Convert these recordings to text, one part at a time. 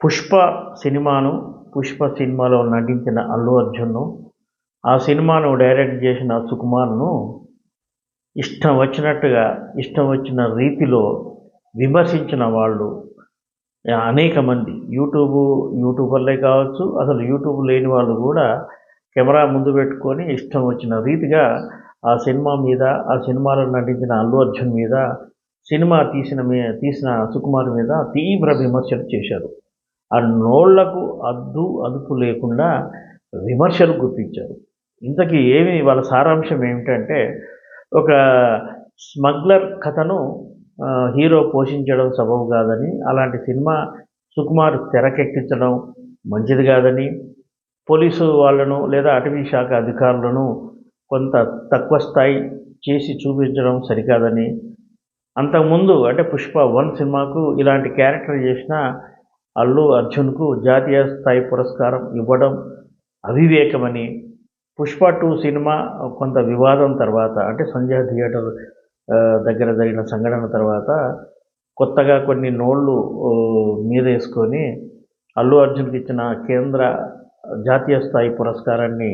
పుష్ప సినిమాను పుష్ప సినిమాలో నటించిన అల్లు అర్జున్ను ఆ సినిమాను డైరెక్ట్ చేసిన సుకుమార్ను ఇష్టం వచ్చినట్టుగా ఇష్టం వచ్చిన రీతిలో విమర్శించిన వాళ్ళు అనేక మంది. యూట్యూబ్ యూట్యూబర్లే కావచ్చు అసలు యూట్యూబ్ లేని వాళ్ళు కూడా కెమెరా ముందు పెట్టుకొని ఇష్టం వచ్చిన రీతిగా ఆ సినిమా మీద ఆ సినిమాలో నటించిన అల్లు అర్జున్ మీద సినిమా తీసిన మీ తీసిన సుకుమార్ మీద తీవ్ర విమర్శలు చేశారు. ఆ నోళ్ళకు అద్దు అదుపు లేకుండా విమర్శలు గుప్పించారు. ఇంతకీ ఏమి వాళ్ళ సారాంశం ఏమిటంటే ఒక స్మగ్లర్ కథను హీరో పోషించడం సబబు కాదని అలాంటి సినిమా సుకుమార్ తెరకెక్కించడం మంచిది కాదని పోలీసు వాళ్ళను లేదా అటవీ శాఖ అధికారులను కొంత తక్కువ స్థాయి చేసి చూపించడం సరికాదని అంతకుముందు అంటే పుష్ప వన్ సినిమాకు ఇలాంటి క్యారెక్టర్ చేసిన అల్లు అర్జున్కు జాతీయ స్థాయి పురస్కారం ఇవ్వడం అవివేకమని పుష్ప టూ సినిమా కొంత వివాదం తర్వాత అంటే సంజయ్ థియేటర్ దగ్గర జరిగిన సంఘటన తర్వాత కొత్తగా కొన్ని నోళ్ళు మీదేసుకొని మీద వేసుకొని అల్లు అర్జున్కి ఇచ్చిన కేంద్ర జాతీయ స్థాయి పురస్కారాన్ని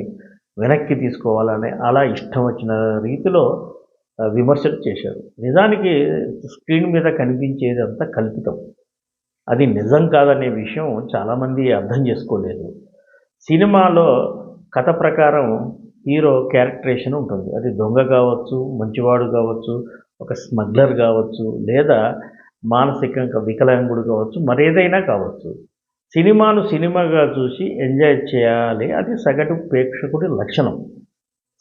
వెనక్కి తీసుకోవాలని అలా ఇష్టం వచ్చిన రీతిలో విమర్శలు చేశారు. నిజానికి స్క్రీన్ మీద కనిపించేది అంతా కల్పితం. అది నిజం కాదనే విషయం చాలామంది అర్థం చేసుకోలేదు. సినిమాలో కథ ప్రకారం హీరో క్యారెక్టరేషన్ ఉంటుంది. అది దొంగ కావచ్చు మంచివాడు కావచ్చు ఒక స్మగ్లర్ కావచ్చు లేదా మానసికంగా వికలాంగుడు కావచ్చు మరేదైనా కావచ్చు. సినిమాను సినిమాగా చూసి ఎంజాయ్ చేయాలి అది సగటు ప్రేక్షకుడి లక్షణం.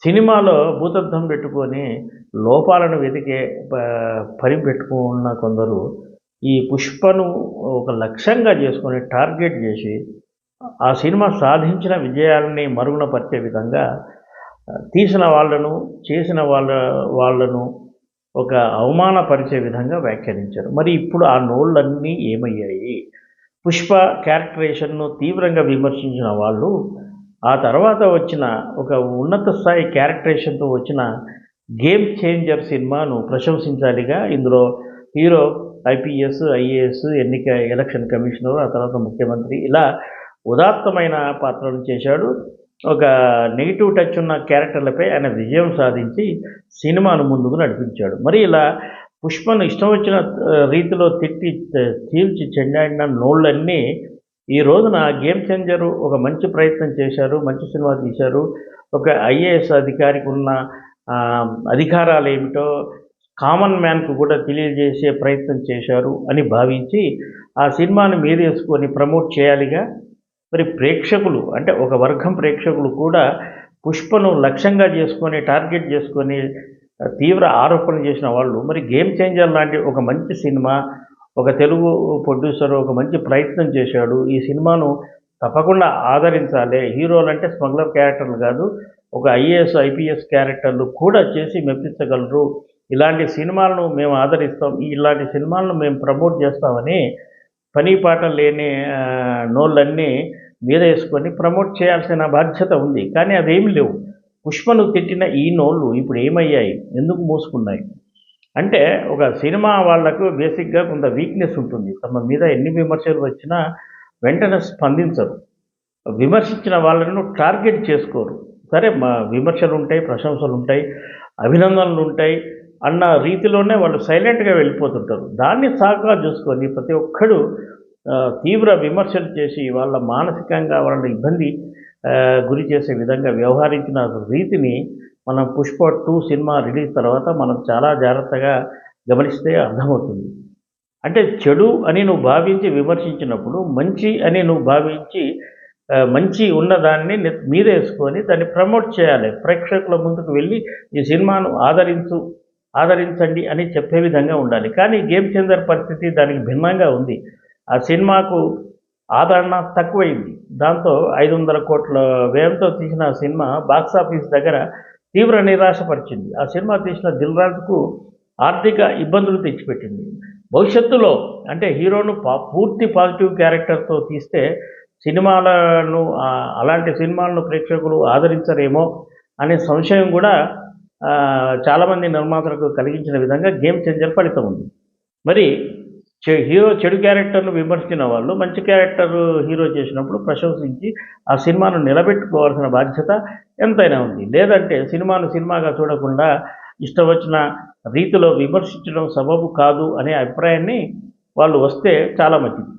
సినిమాలో భూతద్దం పెట్టుకొని లోపాలను వెతికే ప- పని పెట్టుకున్న కొందరు ఈ పుష్పను ఒక లక్ష్యంగా చేసుకొని టార్గెట్ చేసి ఆ సినిమా సాధించిన విజయాలని మరుగునపరిచే విధంగా తీసిన వాళ్ళను చేసిన వాళ్ళ వాళ్ళను ఒక అవమానపరిచే విధంగా వ్యాఖ్యానించారు. మరి ఇప్పుడు ఆ నోళ్ళన్నీ ఏమయ్యాయి? పుష్ప క్యారెక్టరేషన్ను తీవ్రంగా విమర్శించిన వాళ్ళు ఆ తర్వాత వచ్చిన ఒక ఉన్నత స్థాయి క్యారెక్టరేషన్తో వచ్చిన గేమ్ చేంజర్ సినిమాను ప్రశంసించాలిగా. ఇందులో హీరో ఐపీఎస్ ఐఏఎస్ ఎన్నిక ఎలక్షన్ కమిషనర్ ఆ తర్వాత ముఖ్యమంత్రి ఇలా ఉదాత్తమైన పాత్రలు చేశాడు. ఒక నెగిటివ్ టచ్ ఉన్న క్యారెక్టర్లపై ఆయన విజయం సాధించి సినిమాను ముందుకు నడిపించాడు. మరి ఇలా పుష్పను ఇష్టం వచ్చిన రీతిలో తిట్టి ఆ, చీల్చి చెండాడిన నోళ్ళన్నీ ఈ రోజున గేమ్ చేంజర్ ఒక మంచి ప్రయత్నం చేశారు మంచి సినిమా తీశారు. ఒక ఐఏఎస్ అధికారికి ఉన్న అధికారాలు ఏమిటో కామన్ మ్యాన్కు కూడా తెలియజేసే ప్రయత్నం చేశారు అని భావించి ఆ సినిమాను మీదేసుకొని ప్రమోట్ చేయాలిగా. మరి ప్రేక్షకులు అంటే ఒక వర్గం ప్రేక్షకులు కూడా పుష్పను లక్ష్యంగా చేసుకొని టార్గెట్ చేసుకొని తీవ్ర ఆరోపణ చేసిన వాళ్ళు. మరి గేమ్ చేంజర్ లాంటి ఒక మంచి సినిమా ఒక తెలుగు ప్రొడ్యూసర్ ఒక మంచి ప్రయత్నం చేశాడు. ఈ సినిమాను తప్పకుండా ఆదరించాలి. హీరోలు అంటే స్మగ్లర్ క్యారెక్టర్లు కాదు ఒక ఐఏఎస్ ఐపీఎస్ క్యారెక్టర్లు కూడా చేసి మెప్పించగలరు. ఇలాంటి సినిమాలను మేము ఆదరిస్తాం. ఇలాంటి సినిమాలను మేము ప్రమోట్ చేస్తామని పని పాట లేని నోళ్ళన్నీ మీద వేసుకొని ప్రమోట్ చేయాల్సిన బాధ్యత ఉంది. కానీ అవేమి లేవు. పుష్పను తిట్టిన ఈ నోళ్ళు ఇప్పుడు ఏమయ్యాయి? ఎందుకు మూసుకున్నాయి? అంటే ఒక సినిమా వాళ్ళకు బేసిక్గా కొంత వీక్నెస్ ఉంటుంది. తమ మీద ఎన్ని విమర్శలు వచ్చినా వెంటనే స్పందించరు. విమర్శించిన వాళ్ళను టార్గెట్ చేసుకోరు. సరే మా విమర్శలు ఉంటాయి ప్రశంసలు ఉంటాయి అభినందనలు ఉంటాయి. అన్న రీతిలోనే వాళ్ళు సైలెంట్గా వెళ్ళిపోతుంటారు. దాన్ని సాకుగా చూసుకొని ప్రతి ఒక్కడు తీవ్ర విమర్శలు చేసి వాళ్ళ మానసికంగా వాళ్ళని ఇబ్బంది గురి చేసే విధంగా వ్యవహరించిన రీతిని మనం పుష్ప టూ సినిమా రిలీజ్ తర్వాత మనం చాలా జాగ్రత్తగా గమనిస్తే అర్థమవుతుంది. అంటే చెడు అని నువ్వు భావించి విమర్శించినప్పుడు మంచి అని నువ్వు భావించి మంచి ఉన్నదాన్ని మీద వేసుకొని దాన్ని ప్రమోట్ చేయాలి. ప్రేక్షకుల ముందుకు వెళ్ళి ఈ సినిమాను ఆదరించు ఆదరించండి అని చెప్పే విధంగా ఉండాలి. కానీ గేమ్ చేంజర్ పరిస్థితి దానికి భిన్నంగా ఉంది. ఆ సినిమాకు ఆదరణ తక్కువైంది. దాంతో ఐదు వందల కోట్ల వ్యయంతో తీసిన ఆ సినిమా బాక్స్ ఆఫీస్ దగ్గర తీవ్ర నిరాశపరిచింది. ఆ సినిమా తీసిన దిల్రాజ్కు ఆర్థిక ఇబ్బందులు తెచ్చిపెట్టింది. భవిష్యత్తులో అంటే హీరోను పా పూర్తి పాజిటివ్ క్యారెక్టర్తో తీస్తే సినిమాలను అలాంటి సినిమాలను ప్రేక్షకులు ఆదరించరేమో అనే సంశయం కూడా చాలామంది నిర్మాతలకు కలిగించిన విధంగా గేమ్ చేంజర్ ఫలితం ఉంది. మరి చె- హీరో చెడు క్యారెక్టర్ను విమర్శించిన వాళ్ళు మంచి క్యారెక్టర్ హీరో చేసినప్పుడు ప్రశంసించి ఆ సినిమాను నిలబెట్టుకోవాల్సిన బాధ్యత ఎంతైనా ఉంది. లేదంటే సినిమాను సినిమాగా చూడకుండా ఇష్టం వచ్చిన రీతిలో విమర్శించడం సబబు కాదు అనే అభిప్రాయాన్ని వాళ్ళు వస్తే చాలా మంచిది.